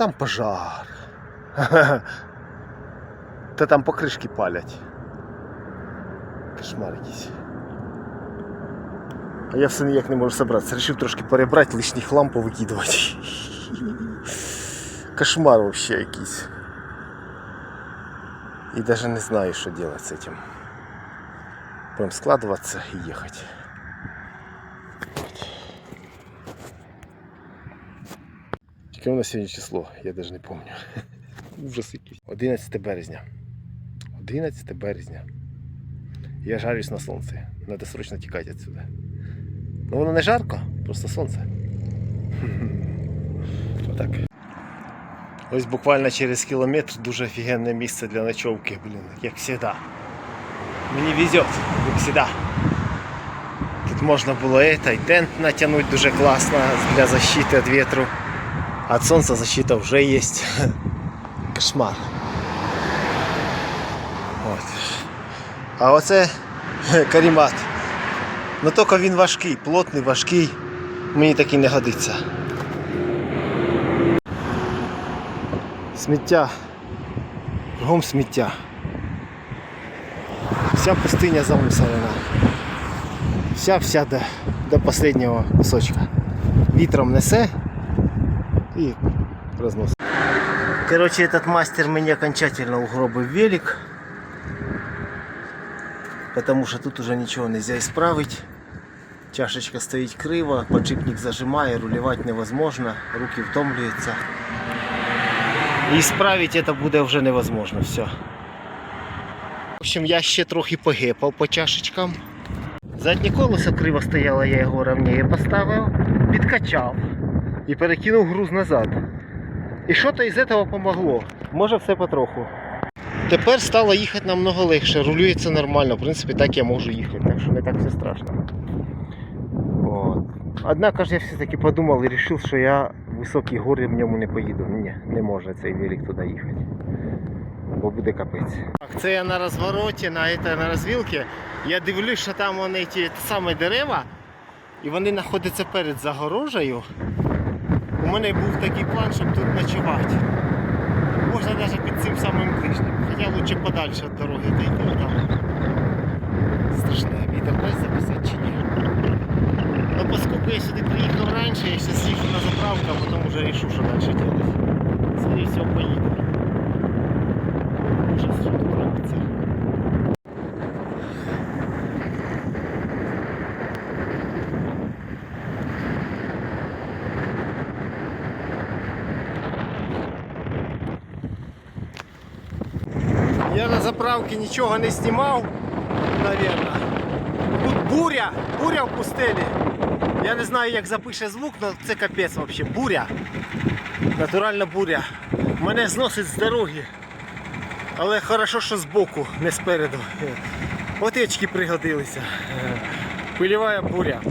там пожар. Та там покришки палять. Кошмар якийсь. А я все ніяк не можу собратися. Рішив трошки перебрати, лишній хлам повикидувати. Кошмар вообще якийсь. И даже не знаю, что делать с этим. Будем складываться и ехать. Яке у нас сьогодні число? Я даже не помню. Ужас якийсь. 11 березня. 11 березня. Я жарюсь на сонці. Надо срочно тікати отсюда. Ну воно не жарко, просто сонце. Отак. Ось буквально через кілометр дуже офігенне місце для ночовки, блін, як завжди. Мені везет, як завжди. Тут можна було это, і тент натягнути дуже класно для защити від ветру. От сонця защита вже є. Кошмар. От. А оце карімат. Ну тільки він важкий, плотний, важкий. Мені такий не годиться. Сміття. Кругом сміття. Вся пустиня замусорена. Вся вся до, до последнього кусочка. Вітром несе розносить. Короче, этот мастер мені окончательно угробив велик. Потому что тут уже ничего нельзя исправить. Чашечка стоит криво, подшипник зажимає, рулевать невозможно, руки втомлюються. І справити це буде вже невозможно. Все. В общем, я ще трохи погепав по чашечкам. Заднє колесо криво стояло, я його ровніше поставив, підкачав і перекинув груз назад. І що то із цього помогло. Може все потроху. Тепер стало їхати намного легше, рулюється нормально, в принципі, так я можу їхати, так що не так все страшно. От. Однако ж я все-таки подумав і вирішив, що я високі гори в ньому не поїду. Ні, не може цей велик туди їхати. Бо буде капець. Так, це я на розвороті, на, на розвілки. Я дивлюсь, що там вони ті самі дерева, і вони знаходяться перед загорожею. Мене був такий план, щоб тут ночувати. Можна навіть під цим самим кришнем. Хоча лучше подальше від дороги дійти, там страшне відео десь записати чи ні. Ну, поскольку я сюди приїхав раніше, я ще з'їхав на заправку, а потім вже рішу, що далі робити. Скоріше всього поїду. Ужас, що тут робиться. Заправці нічого не знімав, мабуть. Тут буря, буря в пустелі. Я не знаю, як запише звук, але це капець взагалі. Буря. Натуральна буря. Мене зносить з дороги. Але хорошо, що збоку, не спереду. Отечки пригодилися. Пильова буря.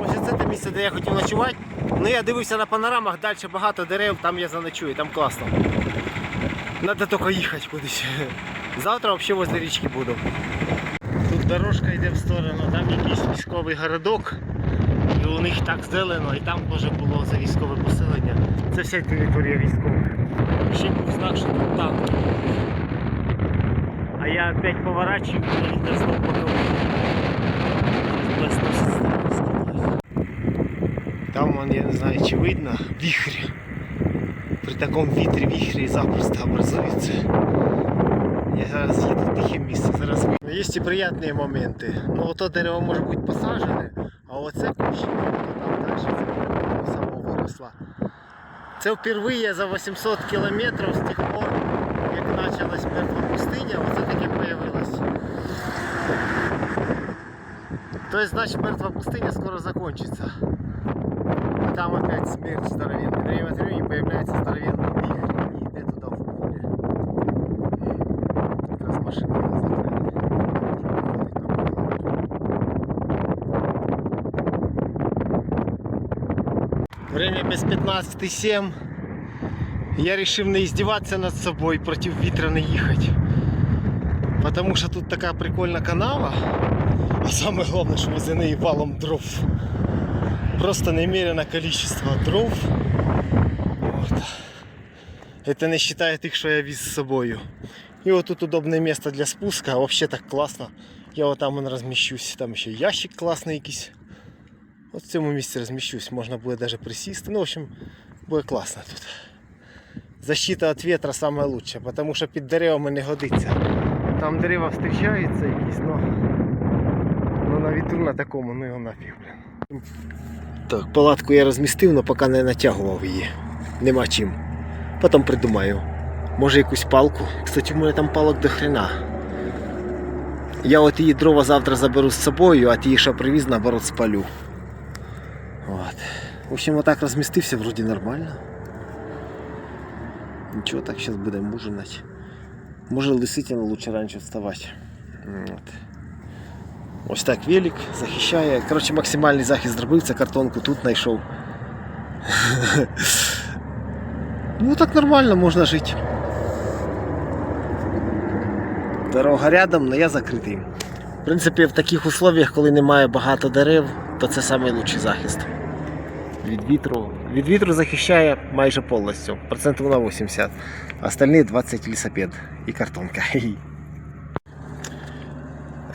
Ось це те місце, де я хотів ночувати. Ну я дивився на панорамах, далі багато дерев, там я заночую, там класно. Надо тільки їхати кудись. Завтра взагалі возле річки буду. Тут дорожка йде в сторону, там якийсь військовий городок. І у них так зелено, і там теж було за військове поселення. Це вся територія військова. Ще був знак, що тут танк. А я опять поворачиваю, і вітер знов. Там вон, я не знаю, чи видно, вихрь. При такому вітрі вихрі запросто образується. Я зараз їду в тихе місце, зараз ви- Є і приємні моменти. Ну ото дерево може бути посаджене, а оце кущик, то там далі це само виросла. Це впервые за 800 кілометрів з тих пор, як почалась мертва пустиня, оце таке появилось. Тобто, значить, мертва пустиня скоро закончится. А там опять смерть здоровенная. Время от времени появляется здоровенный вихрь и йде туда в поле Как раз машины закрыли. Время без 15.07. Я решил не издеваться над собой, против ветра не ехать. Потому что тут такая прикольная канава. А самое главное, что возле неї валом дров. Просто немерено количество дров. Вот. Это не считая тих, що я віз з собою. І от тут удобне місце для спуска, вообще так класно. Я от там розміщусь, там ще ящик класний якийсь. От в цьому місці розміщусь, можна буде навіть присісти. Ну, в общем, буде класно тут. Защита від вітра саме лучше, тому що під деревами не годиться. Там дерева зустрічаються якісь, но, но на вітру на такому, ну його нафіг, блін. Так, палатку я розмістив, але поки не натягував її. Нема чим. Потім придумаю. Може якусь палку. Кстати, в мене там палок до хрена. Я от її дрова завтра заберу з собою, а ті, що привіз, наоборот, спалю. От. В общем, отак розмістився, вроді нормально. Нічого, так зараз будемо ужинати. Може действительно лучше раніше вставати. От. Ось так велик захищає. Коротше, максимальний захист зробив, це картонку тут знайшов. Ну так нормально можна жити. Дорога рядом, але я закритий. В принципі, в таких условиях, коли немає багато дерев, то це найкращий захист. Від вітру. Від вітру захищає майже повністю. Процентів на 80. Остальні 20 лісопед і картонка.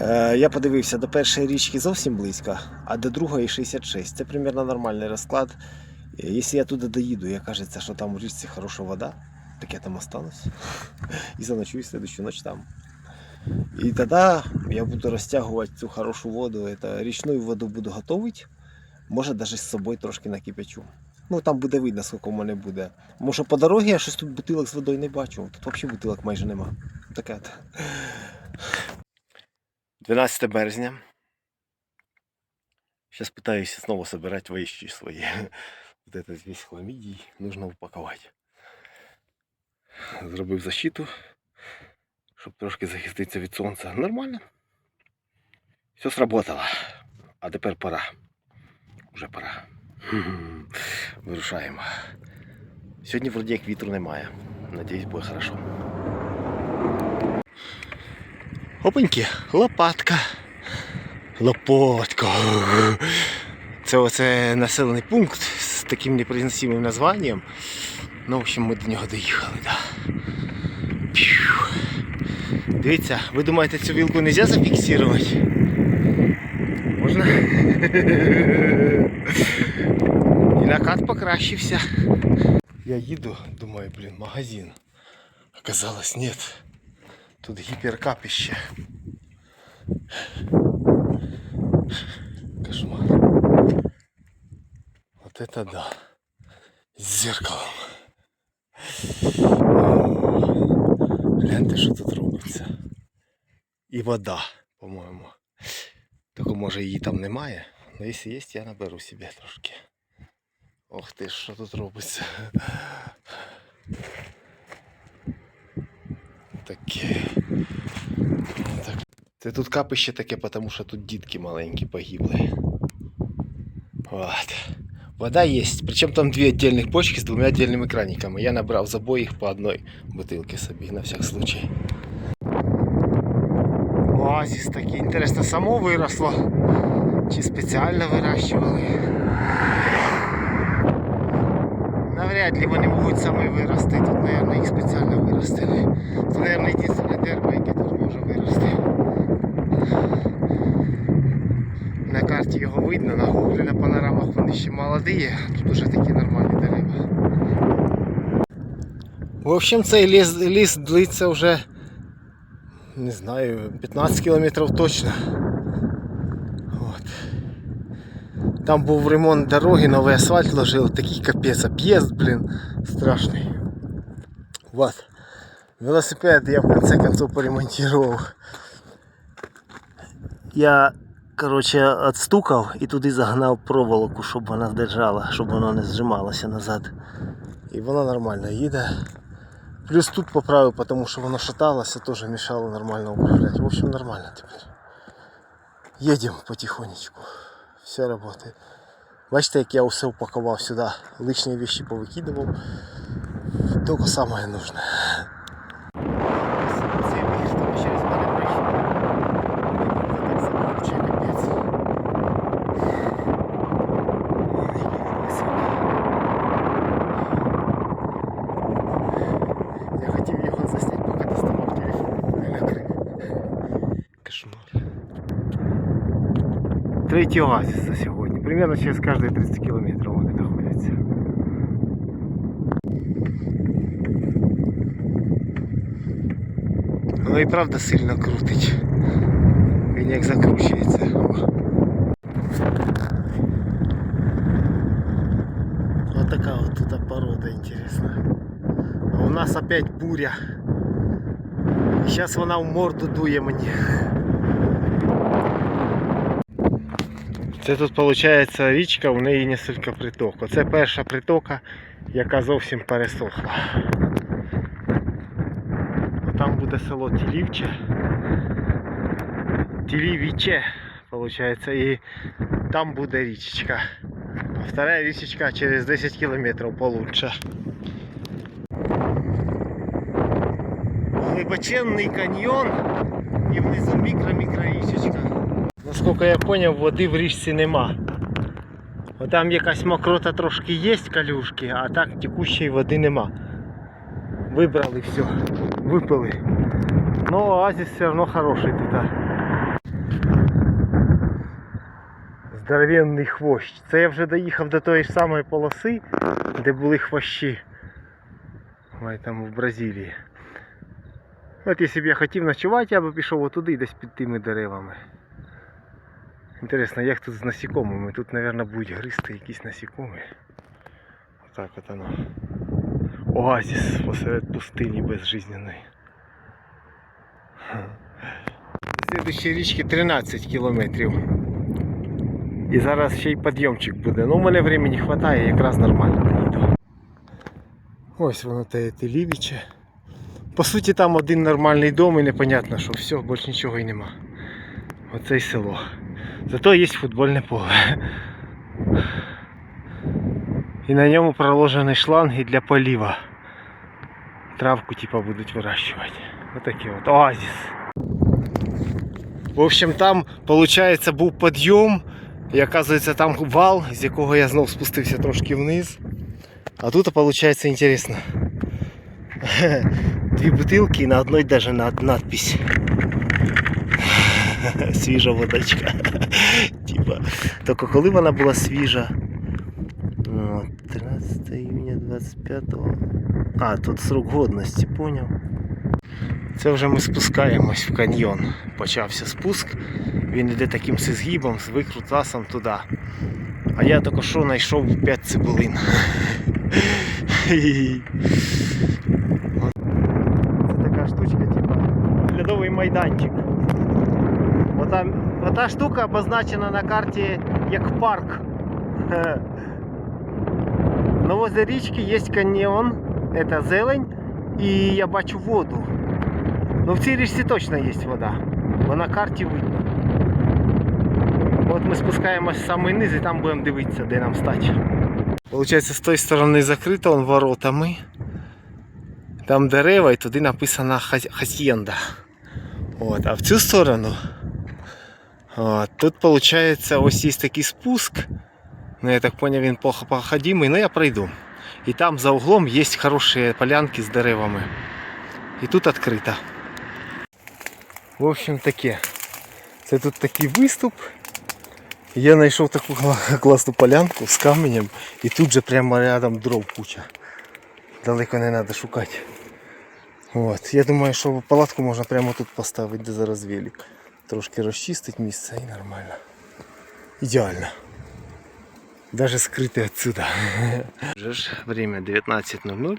Е, Я подивився до першої річки зовсім близько, а до другої 66. Це примерно нормальний розклад. Е, Якщо я туди доїду, і кажеться, що там у річці хороша вода, так я там останусь. І заночую следующую ночь там. І тоді я буду розтягувати цю хорошу воду. Это річну воду буду готувати. Може навіть з собою трошки накипячу. Ну там буде видно, скільки в мене буде. Може по дорозі я щось тут бутилок з водою не бачу. Тут взагалі бутилок майже нема. Таке. от. 12 березня. Сейчас пытаюсь снова собирать вещи свои. Вот этот весь хламидий нужно упаковать. Зробив защиту, щоб трошки захиститися від сонця. Нормально. Все сработало. А тепер пора. Уже пора. Вирушаємо. Сьогодні вроді як вітру немає. Надіюсь, буде хорошо. Опаньки, лопатка. Лопатка. Це оце населений пункт з таким непроизносимим названням. Ну, в общем, ми до нього доїхали, да. Дивіться, ви думаєте, цю вілку не можна зафіксувати? Можна? І накат покращився. Я їду, думаю, блін, магазин. Оказалось, нет. Тут гіперкапище. Кошмар. Вот это да. З зеркалом. О, Гляньте, що тут робиться. І вода, по-моєму. Тільки може її там немає. Ну якщо є, я наберу собі трошки. Ох ти ж, що тут робиться. Таке. Так. Це тут капище таке, тому що тут дітки маленькі погибли. Вот. Вода есть. Причем там две отдельных бочки с двумя отдельными краниками. Я набрал с обоих по одной бутылке собі на всяк случай. Оазис такий. Інтересно, само виросло. Чи спеціально вирощували? Навряд ли вони можуть самі вирости. Тут, мабуть, їх спеціально виростили. Це, мабуть, єдине дерево, яке тут може вирости. На карті його видно, на гуглі на панорамах вони ще молоді, тут уже такі нормальні дерева. В общем, цей ліс, ліс длиться вже, не знаю, 15 кілометрів точно. От. Там був ремонт дороги, новий асфальт ложив, такий капець, об'їзд, блін, страшний. Вот. Велосипед я в конце концов поремонтировал. Я коротше, отстукав і туди загнав проволоку, щоб вона держала, щоб воно не зжималося назад. І воно нормально їде. Плюс тут поправил, потому что она воно а тоже мешало нормально управлять. В общем, нормально теперь. Едем потихонечку. Все работает. Бачите, як я все упакував сюди. Лишні вещи повикидував. Тільки саме нужне. третій оазис за сьогодні. Примерно через кожні 30 кілометрів вони знаходяться. Воно і правда сильно крутить. Він як закручується. О. Вот такая вот тут порода интересная. А у нас опять буря. Сейчас вона в морду дує мені. Це тут виходить річка, в неї несколько приток. Оце перша притока, яка зовсім пересохла. Там буде село Тілівче. Тілівіче, виходить, і там буде річечка. А вторая річечка через 10 кілометрів получше. Глибоченний каньйон і внизу мікро-мікро річечка. Наскільки я зрозумів, води в річці нема. О, Там якась мокрота трошки є, калюшки, а так текущої води нема. Вибрали все, випили. Ну оазис все одно хороший тут. Здоровенний хвощ. Це я вже доїхав до тої ж самої полоси, де були хвощі. Ой, там в Бразилії. От якщо б я хотів ночувати, я б пішов отуди, десь під тими деревами. Інтересно, як тут з насікомими? Тут, мабуть, будуть гристи якісь насікомі. Отак от оно. Оазис посеред пустині безжизненної. Слідущі річки 13 кілометрів. І зараз ще й підйомчик буде. Ну, у мене времени вистачає, якраз нормально доїду. Ось воно те Телівіче. По суті, там один нормальний дом і непонятно, що все, більше нічого і нема. Оце й село. Зато є футбольне поле. І на ньому проложені шланги для полива. Травку типа будуть вирощувати. Отакий от оазис. В общем, там, виходить, був підйом. І оказується там вал, з якого я знов спустився трошки вниз. А тут, виходить, інтересно. Дві бутилки і на одній даже над- надпись. Свіжа водичка. Типа. Тільки коли вона була свіжа? Ну, 13 июня 25 А, тут срок годності, поняв. Це вже ми спускаємось в каньйон. Почався спуск. Він йде таким згибом, з викрутасом туди. А я тільки що знайшов 5 цибулин. Це така штучка, типа льодовий майданчик. Ота, ота штука обозначена на карті як парк. Хе. Но возле річки є каньйон, це зелень, і я бачу воду. Ну в цій річці точно є вода. Бо на карті видно. От ми спускаємось в самий низ і там будемо дивитися, де нам стати. Получається, з тої сторони закрито он воротами. Там дерева і туди написано «Хас- хасьєнда. От, а в цю сторону. Тут виходить ось є такий спуск. Ну, я так понял, він плохо проходимый, но я пройду. І там за углом є хороші полянки з деревами. І тут відкрито. В общем таке. Це тут такий виступ. Я знайшов таку кла- класну полянку з каменем і тут же прямо рядом дров куча. Далеко не треба шукати. От. Я думаю, що палатку можна прямо тут поставити, де зараз велик Трошки розчистить місце і нормально. Ідеально. Даже скрыты отсюда. Уже ж время 19.00.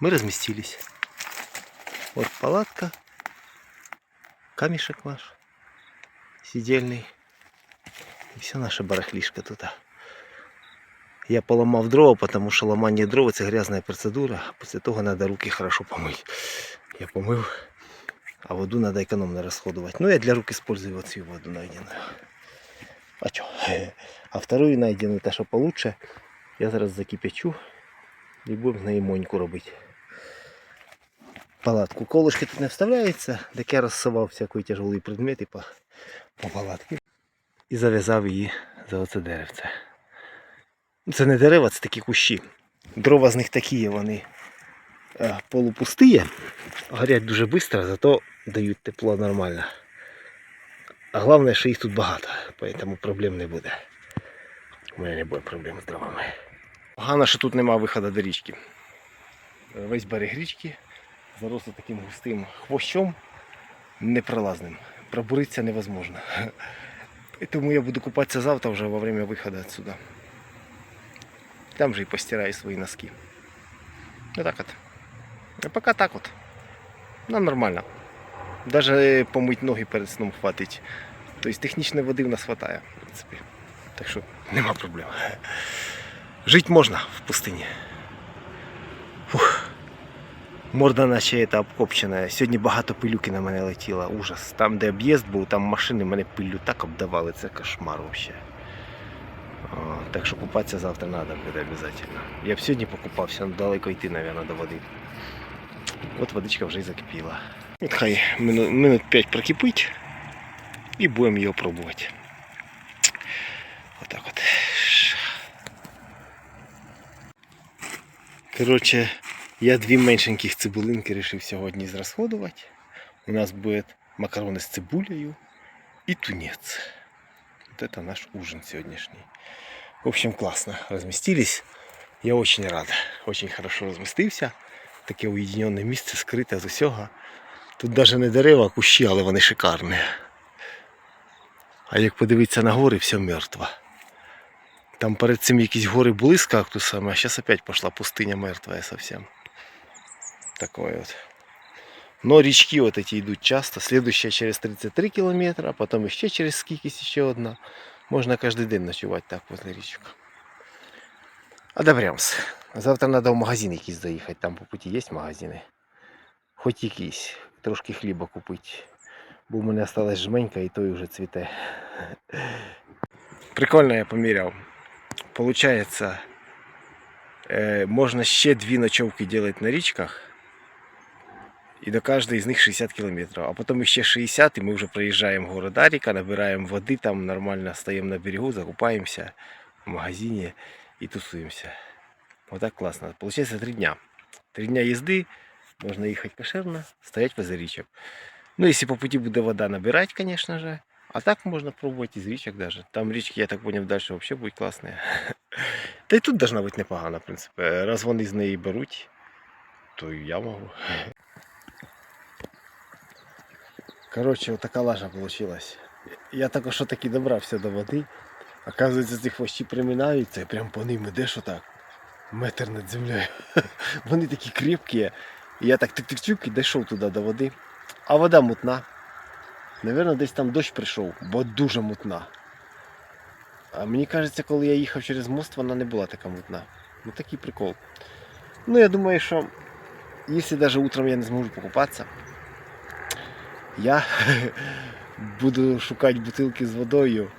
Мы разместились. Вот палатка. Камешек наш. Сидельный. И все наше барахлишко туда. Я поломав дрова, потому що ламання дрова це грязна процедура. Після того треба руки хорошо помити. Я помив, а воду треба економно розходувати. Ну я для рук использую цю воду найденную. А чё? А вторую найденную, та що получше, я зараз закипячу і будемо з неї моньку робити. Палатку. Колышки тут не вставляється, так я розсував всякої тяжелі предмети по, по палатці. І зав'язав її за оце деревце. Це не дерева, це такі кущі. Дрова з них такі, вони е, полупусті, горять дуже швидко, зато дають тепло нормально. А головне, що їх тут багато, тому проблем не буде. У мене не буде проблем з дровами. Погано, що тут нема виходу до річки. Весь берег річки зарослий таким густим хвощом непролазним. Пробуритися невозможно. Тому я буду купатися завтра вже во время виходу отсюда. Там же і постираю свої носки. Ну так от. А пока так от. Ну, нормально. Даже помить ноги перед сном хватить. Тобто технічної води в нас хватає, в принципі. Так що нема проблем. Жити можна в пустині. Фух. Морда наче это обкопчена. Сьогодні багато пилюки на мене летіло. Ужас. Там, де об'їзд був, там машини мене пиллю так обдавали. Це кошмар. О, так що купатися завтра треба буде обов'язково. Я б сьогодні покупався, але далеко йти, мабуть, до води. От водичка вже й закипіла. Хай минут, минут 5 прокипить і будемо його пробувати. Отак от. Коротше, я дві меншеньких цибулинки вирішив сьогодні зрасходувати. У нас буде макарони з цибулею і тунець. Вот это наш ужин сегодняшний. В общем, классно разместились. Я очень рад. Очень хорошо розмістився. Таке уєдинене місце, скрите з усього. Тут навіть не дерева, а кущі, але вони шикарні. А як подивитися на гори, все мертво. Там перед цим якісь гори були з кактусами, а зараз опять пошла пустиня мертвая совсем. Такое вот. Но речки вот эти идут часто. Следующая через 33 километра, а потом еще через скикись еще одна. Можно каждый день ночевать так возле речек. Одобрямс. Завтра надо в магазин якийсь заїхати. Там по путі є магазини. Хоч якийсь Трошки хліба купити. Бо в мене осталась жменька і той вже цвіте. Прикольно я поміряв. Получается, е, можна ще дві ночовки делать на річках. И до каждой из них 60 километров. А потом еще 60, и мы уже проезжаем город Арика, набираем воды, там нормально стоим на берегу, закупаемся в магазине и тусуемся. Вот так классно. Получается три дня. Три дня езды, можно ехать кошерно, стоять возле речек. Ну, если по пути будет вода набирать, конечно же. А так можно пробовать из речек даже. Там речки, я так понял, дальше вообще будут классные. Та й тут должна бути непогана, в принципі. Раз вони з неї беруть, то і я можу. Коротше, вот така лажа получилась. Я також таки добрався до води. Оказується, ці хвощі приминаються і прям по ним ідеш отак. Метр над землею. Вони такі крепкі. І я так тик-тик-тик і дійшов туди до води. А вода мутна. Навірно, десь там дощ прийшов, бо дуже мутна. А мені кажеться, коли я їхав через мост, вона не була така мутна. Ну такий прикол. Ну я думаю, що якщо навіть утром я не зможу покупатися, я буду шукати бутилки з водою.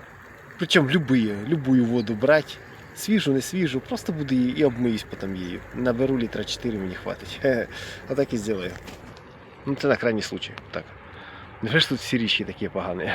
Причому любые, любую воду брати. Свіжу, не свіжу, просто буду її і обмиюсь потім її. Наберу літра 4, мені хватить. Отак і зроблю. Ну це на крайній случай. Так. Не ж тут всі річки такі погані.